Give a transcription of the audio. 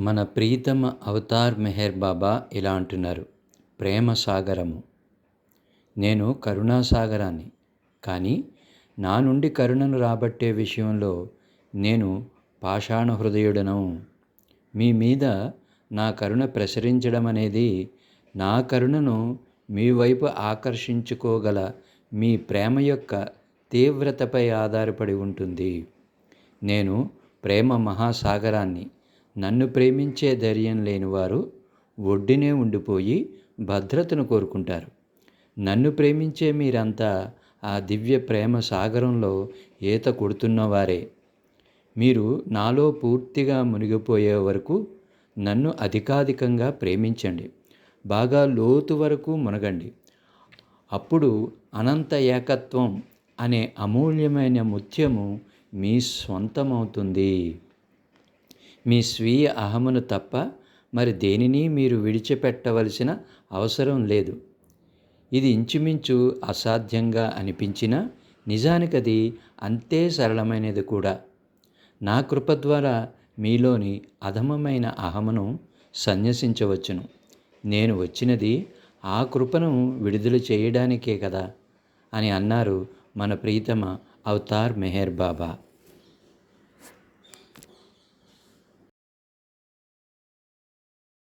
మన ప్రీతమ అవతార్ మెహర్ బాబా ఇలా అంటున్నారు ప్రేమ సాగరము. నేను కరుణాసాగరాన్ని కానీ నా నుండి కరుణను రాబట్టే విషయంలో నేను పాషాణ హృదయుడను. మీ మీద నా కరుణ ప్రసరించడం అనేది నా కరుణను మీ వైపు ఆకర్షించుకోగల మీ ప్రేమ యొక్క తీవ్రతపై ఆధారపడి ఉంటుంది. నేను ప్రేమ మహాసాగరాన్ని నన్ను ప్రేమించే ధైర్యం లేనివారు ఒడ్డునే ఉండిపోయి భద్రతను కోరుకుంటారు. నన్ను ప్రేమించే మీరంతా ఆ దివ్య ప్రేమ సాగరంలో ఈత కొడుతున్నవారే. మీరు నాలో పూర్తిగా మునిగిపోయే వరకు నన్ను అధికాధికంగా ప్రేమించండి. బాగా లోతు వరకు మునగండి. అప్పుడు అనంత ఏకత్వం అనే అమూల్యమైన ముత్యము మీ స్వంతమవుతుంది. మీ స్వీయ అహమును తప్ప మరి దేనిని మీరు విడిచిపెట్టవలసిన అవసరం లేదు. ఇది ఇంచుమించు అసాధ్యంగా అనిపించినా నిజానికది అంతే సరళమైనది కూడా. నా కృప ద్వారా మీలోని అధమమైన అహమును సన్యసించవచ్చును. నేను వచ్చినది ఆ కృపను విడుదల చేయడానికే కదా అని అన్నారు మన ప్రీతమ అవతార్ మెహర్ బాబా.